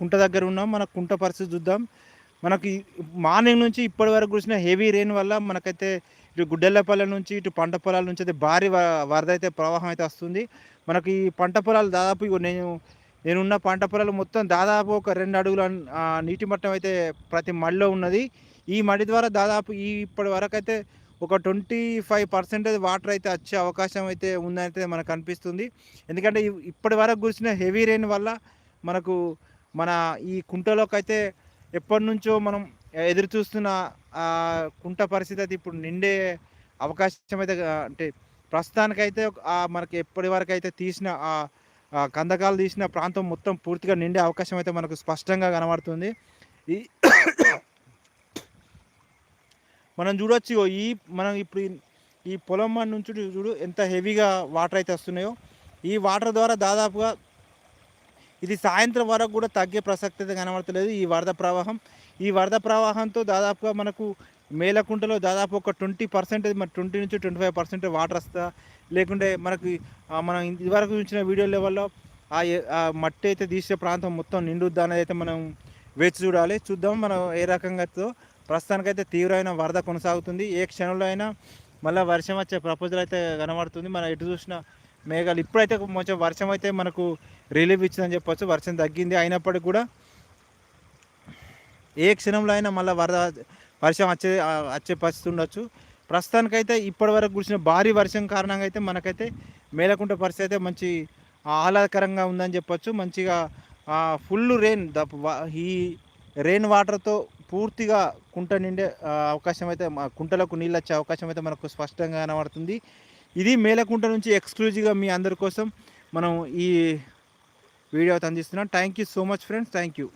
కుంట దగ్గర ఉన్నాం మన కుంట పరిస్థితి చూద్దాం. మనకి మార్నింగ్ నుంచి ఇప్పటి వరకు కురిసిన హెవీ రెయిన్ వల్ల మనకైతే ఇటు గుడ్డెల్లపల్లె నుంచి ఇటు పంట పొలాల నుంచి అయితే భారీ వ- వరద అయితే ప్రవాహం అయితే వస్తుంది. మనకి ఈ పంట పొలాలు దాదాపు నేను నేనున్న పంట పొలాలు మొత్తం దాదాపు ఒక రెండు అడుగుల నీటి మట్టం అయితే ప్రతి మడిలో ఉన్నది. ఈ మడి ద్వారా దాదాపు ఈ ఇప్పటి వరకు అయితే ఒక ట్వంటీ ఫైవ్ పర్సెంటేజ్ వాటర్ అయితే వచ్చే అవకాశం అయితే ఉందని అయితే మనకు అనిపిస్తుంది. ఎందుకంటే ఇప్పటి వరకు కురిసిన హెవీ రెయిన్ వల్ల మనకు మన ఈ కుంటలోకి అయితే ఎప్పటి నుంచో మనం ఎదురు చూస్తున్న కుంట పరిస్థితి అయితే ఇప్పుడు నిండే అవకాశం అయితే అంటే ప్రస్తుతానికైతే మనకి ఎప్పటి వరకు అయితే తీసిన ఆ కందకాలు తీసిన ప్రాంతం మొత్తం పూర్తిగా నిండే అవకాశం అయితే మనకు స్పష్టంగా కనబడుతుంది. ఈ మనం చూడొచ్చు ఈ మనం ఇప్పుడు ఈ- పొలం నుంచి చూడు ఎంత హెవీగా వాటర్ అయితే వస్తున్నాయో. ఈ వాటర్ ద్వారా దాదాపుగా ఇది సాయంత్రం వరకు కూడా తగ్గే ప్రసక్తి అయితే కనబడతలేదు. ఈ వరద ప్రవాహం ఈ వరద ప్రవాహంతో దాదాపుగా మనకు మేలకుంటలో దాదాపు ఒక ట్వంటీ పర్సెంట్ మన ట్వంటీ నుంచి ట్వంటీ ఫైవ్ పర్సెంట్ వాటర్ వస్తా లేకుంటే మనకి మనం ఇదివరకు చూసిన వీడియో లెవెల్లో ఆ మట్టి అయితే తీసే ప్రాంతం మొత్తం నిండుద్దా అనేది అయితే మనం వేచి చూడాలి. చూద్దాం మనం ఏ రకంగా ప్రస్తుతానికైతే తీవ్రమైన వరద కొనసాగుతుంది. ఏ క్షణంలో అయినా మళ్ళీ వర్షం వచ్చే ప్రపోజల్ అయితే కనబడుతుంది. మనం ఎటు చూసిన మేఘాలు ఇప్పుడైతే కొంచెం వర్షం అయితే మనకు రిలీఫ్ ఇచ్చిందని చెప్పొచ్చు. వర్షం తగ్గింది అయినప్పటికీ కూడా ఏ క్షణంలో అయినా మళ్ళీ వరద వర్షం వచ్చే వచ్చే పరిస్థితి ఉండొచ్చు. ప్రస్తుతానికైతే ఇప్పటి వరకు కురిసిన భారీ వర్షం కారణంగా అయితే మనకైతే మేలకుంట పరిస్థితి అయితే మంచి ఆహ్లాదకరంగా ఉందని చెప్పొచ్చు. మంచిగా ఫుల్ రెయిన్ ఈ రెయిన్ వాటర్తో పూర్తిగా కుంట నిండే అవకాశం అయితే కుంటలకు నీళ్ళు వచ్చే అవకాశం అయితే మనకు స్పష్టంగా కనబడుతుంది. ఇది మేలకుంట నుంచి ఎక్స్క్లూజివ్గా మీ అందరి కోసం మనం ఈ వీడియో అందిస్తున్నాం. Thank you so much friends thank you